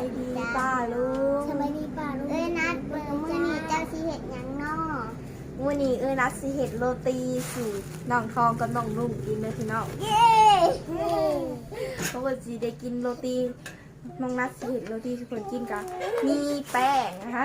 ายดีป้าลุงสบายดีป่าลูกเอ้ยนัดเมื่อมื้อนี้เจ้าสิเฮ็ดหยังน้อวันนี้เอ้ยนัดสิเห็ดโรตีสู่น้องทองกับน้องลุงกินเลยพี่น้องเย้เพราะว่าสิได้กินโรตีน้องนัดสิเห็ดโรตีทุกคนกินกันมีแป้งนะคะ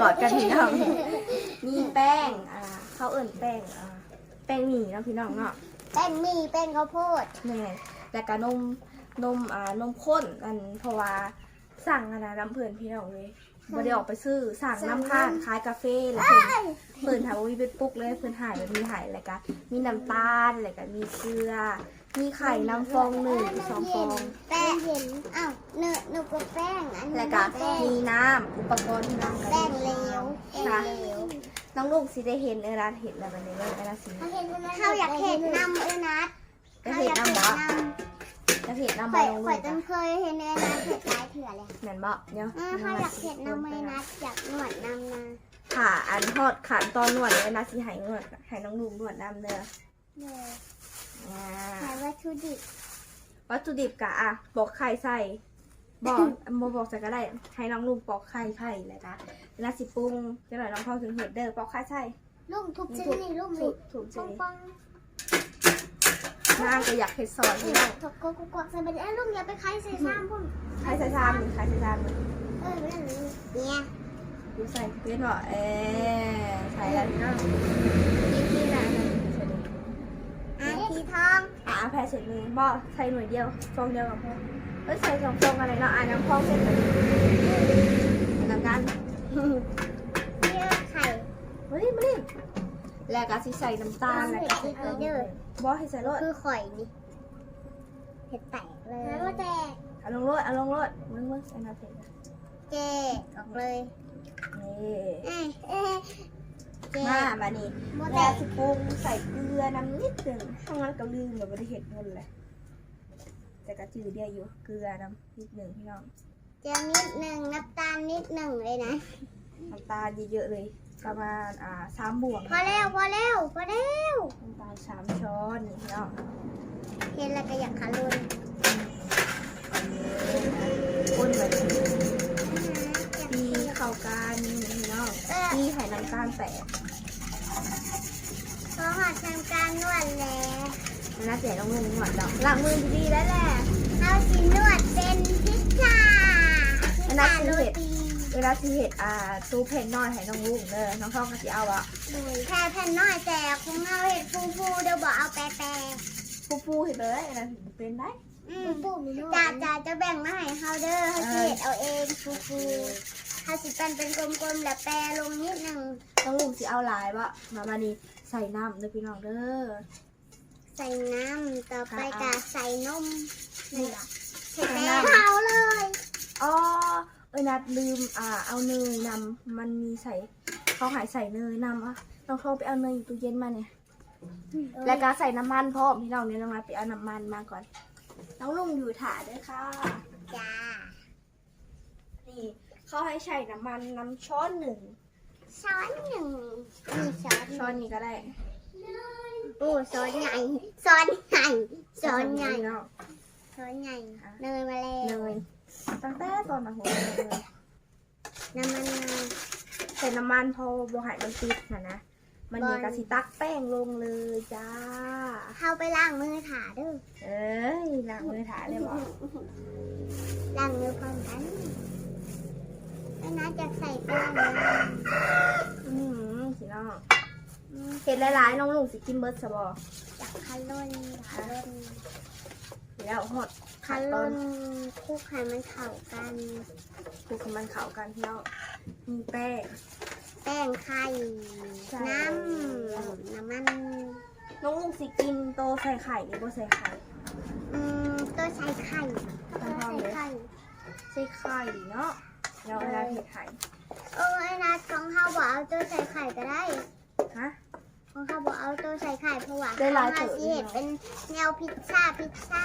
กอดกันพี่น้องมีแป้งอ่าเขาเอิ่นแป้งอ่าแป้งหมี่เนาะพี่น้องเนาะแป้งหมี่แป้งข้าวโพดนี่ไงแล้วก็นมนมอ่านมข้นอันเพราะว่า สั่งอะนะน้ำเพื่อนพี่น้องเลยบ่ได้ออกไปซื้อสั่งน้ำข้านขายกาแฟแล้วเพิ่นเพิ่นถามว่ามีเป็นปุกเลยเพิ่นหายแบบมีหายแล้วก็มีน้ำตาลแล้วก็มีเกลือมีไข่น้ำฟองหนึ่งสองฟองแป้งเห็นอ้าวเนื้อเนื้อกับแป้งอันนี้แล้วก็แป้งมีน้ำอุปกรณ์ที่น้ำกันแป้งเหลวแป้ค่ะงเหลวน้องลูกสิได้เห็นเออร้านเห็นแล้วมันในเรื่องเออร้านสิเขาอยากเห็นนำเอ้ยนัดจะเห็นน้ำ บ่จะเห็นน้ำข่บ่อยน้องข่ลูอยกจนเคยเห็นเอ้ยนัดเห็ดหลายเถื่อเลยเหมือนบ่เดี๋ยวเออเขาอยากเห็นนำเอ้ยนัดอยากนวดนำนะค่ะอันทอดขันตอนนวดเลยนะสิใหายนวดใหายน้องลุงนวดน้ำเด้อเอออ่าขายวัตถุดิบวัตถุดิบกะอะบอกไข่ใส่บอกโมบอกใส่ก็ได้ให้น้องลุงปอกไข่ไข่เลยนะแล้วสิปรุงจะหน่อยน้องพ่อถึงเห็ดเด้อปอกไข่ใส่ลุงทุบชิ้นนี่ลุงถูนี่กถูกใจปังปัง นางก็อยากเห็ดซอยพี่น้องถกกกวักใส่ไปเอ้ยลุงอย่าไปใครใส่ซ้ำพุ่นไข่ใส่ชามหรือไข่ใส่ชามหนึ่งเออนั่นเลยเนี่ยดูใส่เป็นบ่เออใส่แล้วพี่น้องนี่ที่นะใส่เลยอะทีทองอะแพ้เสร็จเลยบ่ใส่หน่วยเดียวฟองเดียวกับพ่อเอ้ยใส่สองฟองอะไรเนาะอะน้ำพองเสร็จแล้วน้ำกันเยื่อไข่มาดิมาดิ แล้วก็สิใส่น้ำตาลแล้วก็ใส่เกลือเด้อบ่ให้ใส่รสคือข่อยนี่เห็ดแตกเลยแล้วแตกเอาลงรสเอาลงรสมึงมึงใส่น้ำเผ็ดนะเจออกเลยนี่เอ้ยเอ้ยเจมามานี่โมแตแล้วกสิปรุงใส่เกลือน้ำนิดหนึงข้างนั้นก็ลืมแบบไม่ได้เห็ดเงินเลยแต่ก็จืดเดียวอยู่เกลือน้ำนิดหนึ่งพี่น้องเจอนิดหนึ่งน้ำตาลนิดหนึ่งเลยนะน้ำตาลเยอะๆเลย ประมาณอ่าสามบวงพอแล้วพอแล้วพอแล้วน้ำตาลสามช้อนนี่พี่น้องเห็นแล้วก็อยากขาลุนคนแบบตีเข้ากันพี่น้องเออตีไข่น้ำตาลแตกพอหอดทำการนวดแล้วมันน่าเสียต้องลงหนวดดอกล้างมือดีๆแล้วแหละเอาสินวดเป็นพิซซ่าพิซซ่าโรตี เวลาที่เห็ดอ่าตู้เพนน้อยให้น้องลุงเด้อน้องท้องก็สิเอาอะแค่แผ่นน้อยแต่คงเอาเห็ดฟูฟูๆเดี๋ยวบอกเอาแปะแปะฟูฟูๆเห็ดเลยอันนั้นเป็นได้จ่าจ่าจะแบ่งมาให้เขาเด้อเขาสิเห็ดเอาเองฟูฟูๆเขาสิเป็นเป็นกลมๆแล้วแปรลงนิดหนึ่งน้องลุงสิเอาหลายวะมามานี่ใส่น้ำเด้อพี่น้องเด้อใส่น้ำต่อไปกะใส่นมนี่ล่ะ ใส่ใส่แป้น้ำงเขาเลย อ๋อ เอ้ยนัดลืมอ่าเอาเนยนำมันมีใส่เขาหายใส่เนยนำอะน้องท้องไปเอาเนยอยู่ตู้เย็นมาเนี่ยแล้วก็ใส่น้ำมันพร้อมพี่น้องเนี่ยน้องนัดไปเอาน้ำมันมาก่อนน้องลุงอยู่ถาด้วยค่ะจ้านี่เขาให้ใช้น้ำมันน้ำช้อนหนึ่งช้อนหนึ่งนี่ช้อนช้อนนี้ก็ได้โอ้ช้อนใหญ่ช้อนใหญ่ช้อนใหญ่เนาะช้อนใหญ่เนยมาแล้เนวย ตั้งแต่ตอนมาหัวเลยน้ำมันเนยใส่น้ำมันพอบัวหายมันติดนะนะ มันมีกระสิตักแป้งลงเลยจ้า เข้าไปล้างมือถาเด้อเอ้ยล้างมือถ่ายเลยบอกล้างมือพร้อมกันแล้วน่าจะใส่แป้งนะอืมสิน้องเห็ดหลายๆน้องลุงสิกินเบิร์ดสบอจากคารุนคารุน แล้วหดคาขัดต้รุนนคลุกให้มันเข้ากันคลุกให้มันเข้ากันพี่น้องมีแป้ง แป้งไข่ใส่น้ำน้ำมันน้องลุงสิกินโตใส่ไข่หรือบ่ใส่ไข่อืมตัวใส่ไข่ต้ตัอวงทำใส่เลยไข่ใส่ไข่เนาะเราเวลาเผ็ดไข่เออไอ้นัดของเขาบอกเอาตัวใส่ไข่ก็ได้ฮะ ของเขาบอกเอาตัวใส่ไข่เพราะว่าได้หลายเขาตัว สิเห็ดเป็นแนวพิซซ่าพิซซ่า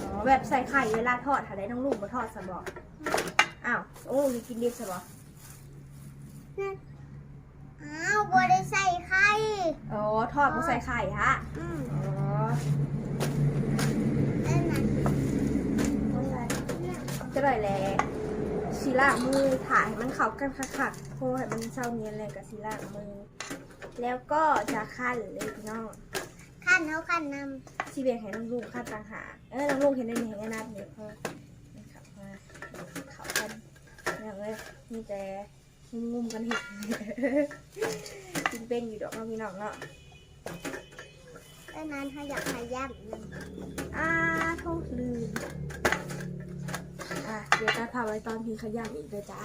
อ๋อแบบใส่ไข่เวลาทอดหาได้น้องลุงมาทอดสบออ้าวโอ้ยกินดิบสบออ้าวบัวได้ใส่ไข่อ๋อทอดมาใส่ไข่ฮะอืมอ๋อนั่นน่ะจะได้แหละสีล่างมือถ่ายมันเข้ากันคักๆเพราะว่ามันเศร้าเนียนเลยกับสีล่างมือ แล้วก็จะขั้นเลยพี่น้องขั้นเขาขั้นนสีเบียงให้น้องลูกขั้นต่างหากเออน้องลูกเห็นได้ยังไงนัดเนี่ยเพราะมันขับมาเขากันอย่างเลยมีแต่งุมๆกันเห็นกินเป็นอยู่ดอกเนาะพี่น้องเนาะำก็นั้นเขาอยากมาย่ำนำอ่าโทษลืมอะเดี๋ยวจะพาไว้ตอนพี่ขยำอีกเลยจ้า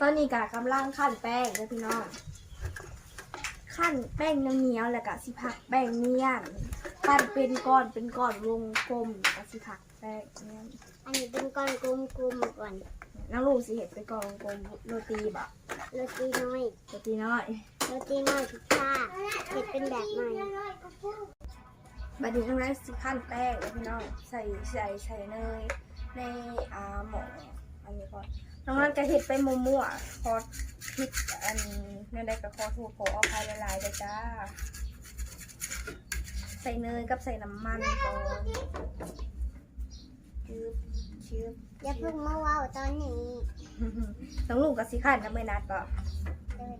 ตอนนี้กะกำลังขั้นแป้งนะพี่น้อง ขั้นแป้งเหนียวๆแล้วก็สิผักแป้งเนียนปั้นเป็นก้อนเป็นก้อนวงกลมแล้วสิผักแป้งเนียนอันนี้เป็นก้อนกลมๆก่อนน้ำลูกสิเห็ดเป็นก้อนวงกลมโรตีบะโรตีน้อยโรตีน้อยโรตีน้อยพิซซ่าเห็ดเป็นแบบใหม่บัดนี้ทั้งนั้นสิขั้นแป้งแล้วพี่น้องใส่ใส่ใส่เนยในอ่าหมออันนี้ก่อน น้องนั้นก็เห็ดไปมั่วๆพอพิดอันนั่นได้ก็ขอโทษขออภัยละลายเลยจ้า ใส่เนยกับใส่น้ำมันก่อนชืบชืบอย่าเพิ่งมาเว้าตอนนี้น้องลูกกับสิขั้นน้ำไม่นัดก็เลย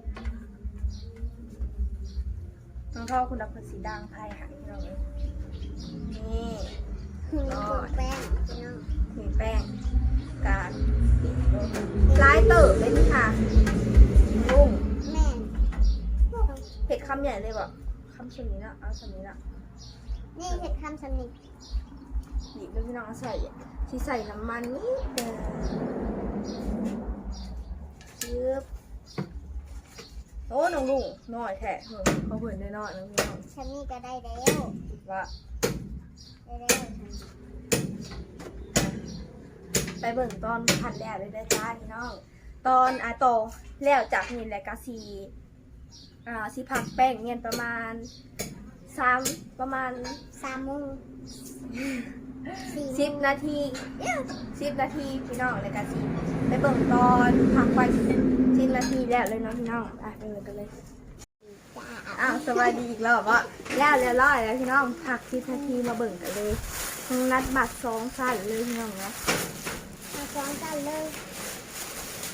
น้องพ่อคุณดับเป็นสีด่างไพ่หายพี่น้องเลยนี่หืมจุ่มแป้งพี่น้องมีแป้ง เติบเลยนี่ค่ะลุงแม่นเผ็ดคำใหญ่เลยแบบคำสนี้เนาะเอาสนี้เนาะนี่เห็ดคำสำนิทหยิบด้วยพี่น้องเอาใส่ที่ใส่น้ำมันนิดเดียวยืบโอ้น้องลุงน้อยแท้หนูเขาเผื่อได้น้อยๆนะพี่น้องฉันนี่ก็ได้แล้วว่าได้แล้วฉันไปเบิ่งตอนพันแล้วเลยเด้อจ้าพี่น้อง ตอนอาโตแล้วจากนี้แหละก็สีอ่าสีผักแป้งเงียนประมาณสามประมาณสามโมงสี่สิบนาทีสิบนาทีพี่น้องเลยกันสิไปเบิ่งตอนพักไปสิบนาทีแล้วเลยเนาะพี่น้องอะไปเบิ่งกันเลยจ้าอ้าวสวัสดีอีกรอบว่าแล้วเรียบร้อยแล้วพี่น้องพักสิบนาทีมาเบิ่งกันเลยนัดบัตรสองสั้นเลยพี่น้องเนาะมาซ้อนกันเลย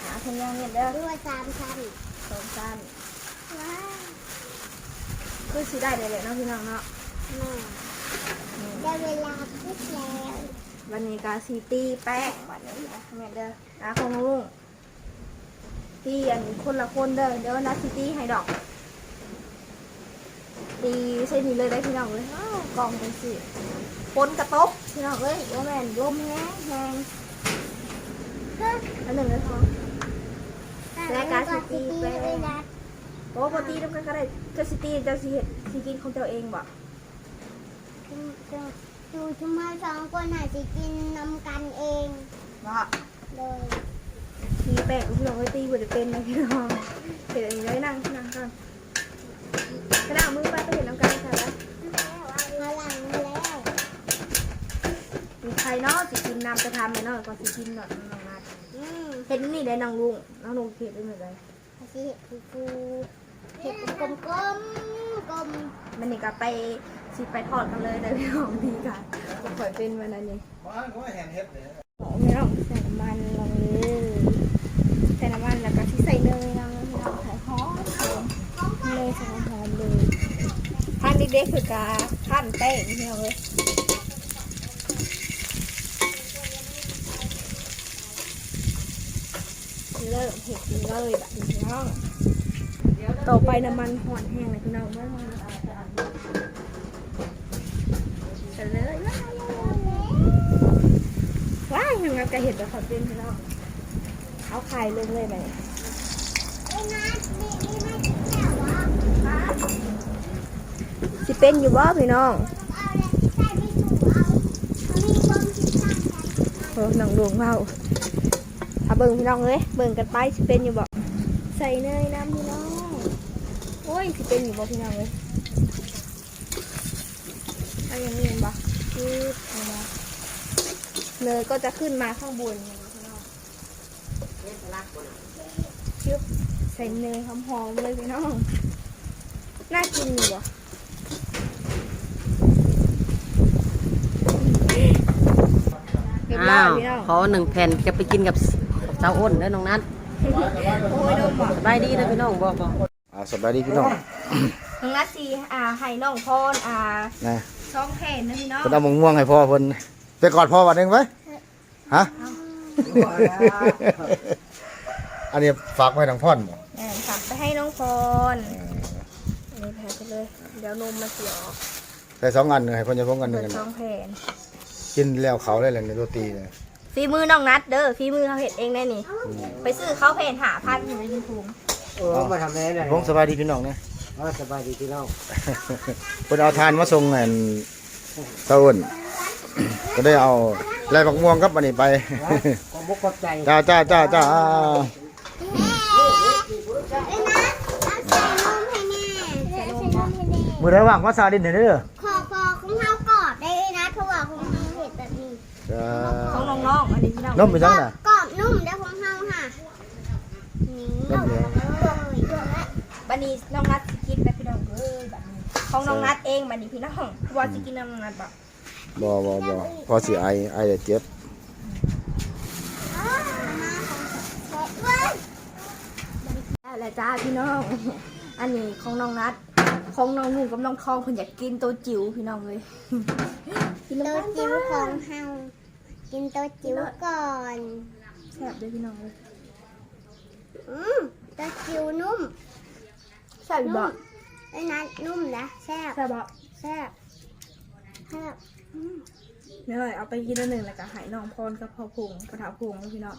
อ่าเพิ่นยังเนี่ยเด้อด้วยสามชั้นสองสั้นว้าวคือสิได้เลยแหละเนาะพี่น้องเนาะแม่ได้เวลาพุดแล้ววันนี้กาซีตี้แป้งวันนี้นะแม่เด้ออะของลุงตีอันคนละคนเด้อเดี๋ยวนัดซิตี้ให้ดอกตีใช่นี่เลยได้พี่น้องเลยอ้าวกล่องเป็นสิฝนกระตกพี่น้องเลยว่าแม่นลมแห้งแห้งอันหนึ่งเลยท้องและการส ตีแป้งเวลาโอ้ปกติน้ำกันก็ได้เจ้าซิตี้เจ้าซีเห็ดซีกินของเจ้าเองบ่ดูชุมพรสองคนอาจจะกินนมกันเองบ่เลยตีแป้งพี่น้องเลยตีบ่ได้เป็นนะพี่น้องเห็ดอันนี้เลยนั่งนั่งก่อนกระดาษมือไปไปเห็นน้ำกันค่ะแล้วมาหลังแล้วมีใครเนาะสิกินน้ำจะทำไหมเนาะก่อนสิกินเนาะน้องนัดอืมเห็ดนี่ได้น้องลุงน้องลุงเห็ดได้เหมือนกัน อาจจะเห็ดฟูฟูเห็ดเป็นกลมกลมๆกลมมันนี่ก็ไปสิไปทอดกันเลยได้พี่น้องดีค่ะจะปล่อยเป็นวันนั้นนี่บ้านก็ไม่เห็นเฮ็ดเลยหอมพี่น้องใส่น้ำมันลงเลยใส่น้ำมันแล้วก็ที่ใส่เนยลงพี่น้องใส่หอมเนยใส่หอมเลยขั้นเด็กๆคือกาขั้นแป้งพี่น้องเลยเริ่มเห็ดเลยแบบนี้พี่ น้องต่อไปน้ำมันห่อนแห้งเลยพี่น้องเมื่อใส่เลยว้ายยังไงกระเห็ดแบบขอเป็นพี่น้องเอาไข่ลงเลยไหมไอ้นัทนี่นี่ไม่กินแล้วเหรอสิเป็นอยู่บ่พี่น้องเอาเลยที่ใส่ไม่ถูกเอาเอามีความคิดสร้างสรรค์เออหนังดวงเบาถ้าเบิ่งพี่น้องเลยเบิ่งกันไปสิเป็นอยู่บ่ ใส่เนยน้ำพี่น้อง โอ้ยสิเป็นอยู่บ่พี่น้องเลยเอันยังนี้เห็นบ่คือเอามาเนยก็จะขึ้นมาข้างบนอย่างนี้พี่น้องชึบใส่เนยหอมๆเลยพี่น้อง น่ากินอยู่บ่เรียบร้ออ้ายวพี่น้องขอหนึ่งแผ่นจะไปกินกับเจ้าอ้นเด้อน้องนัดโอ้ยนมบอก สบายดีเด้อพี่น้องบอกบอกอ่าสบายดีพี่น้องน้องนัดสีอ่าให้น้องพรอ่านะช่องแผ่นนะพี่น้องเพิ่นเอามะม่วงให้พ่อเพิ่นไปกอดพ่อวันหนึงไว้ฮะ อันนี้ฝากไว้ทางพ่อนบ่แอนฝากไปให้น้องพรอันนี้แผ่ไปเลย เดี๋ยวนมมาเสียออกใส่สองอันให้เพิ่นจะพงกันหนึเปิงดกัน ช่องแผ่นกินแล้วเขาได้เลยในโรตีเนี่ย ฝีมือน้องนัดเด้อฝีมือเขาเห็ดเองได้นี่ ไปซื้อเขาวแผ่นหาพันอยู่ในยูทูบเออมาทำอะไรเนี่ยผมสบายดีพี่น้องนะเออสบายดีพี่น้องเพิ่นเอาทานมาส่งอันเต้าอ้นก็ได้เอาไล่บักม่วงกับอันนี้ไปขอบุกขอบใจจ้าจ้าจ้าจ้าอ่าใส่นมให้แม่ใส่นมให้แม่มื้อใดว่างมาซาดินเด้อขอขอของเฮากอดได้เลยนะเพราะว่าของเฮาเห็ดแบบนี้จ้าของน้องๆอั นนี้พี่น้องนมไปจังน่ะกรอบนุ่มได้ของเฮาค่ะนี่เอาเลยบันนี้น้องนัดสิกินไปพี่น้องเอ้ยแบบนี้ของน้องนัดเองบันนี้พี่น้องว่าสิกินน้ำน้องนัดบอกบ่บ่บ่พอสิไอไอจะเจ็บได้แล้วจ้าพี่น้อง อันนี้ของน้องนัด ของน้องหนุ่มกับน้องทองเพิ่นอยากกินตัวจิ๋วพี่น้องเลยกินโตแล้วจิ๋วของเฮา กินโตจิ๋วก่อนแซ่บด้วยพี่น้องเลยอืมโตจิ๋วนุ่มแซ่บอีกบอกไอ้นัทนุ่มนะแซ่บแซ่บบอกแซ่บแซ่บไม่เลยเอาไปกินอันหนึ่งแล้วก็ใหายน้องพรกับพ่อพงกระถาพงนะพี่น้อง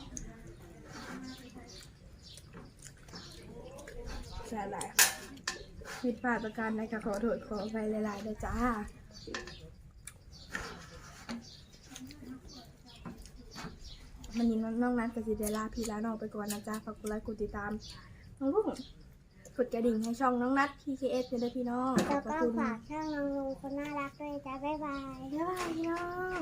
แซ่บหลายผิดพลาดประการใดก็ขอโทษขออภัยหลายๆเลยจ้า มันนี้น้องนัทกับซีเดล่าพี่แล้วน้องไปก่อนนะจ๊ะฝากกดไลค์กดติดตามน้องลุงกดกระดิ่งให้ช่องน้องนัท PKS เลยนะพี่น้องแล้วก็ขอบคุณฝากช่างน้องลุงคนน่ารักด้วยจ้าบ๊ายบาย บ๊ายบายพี่น้อง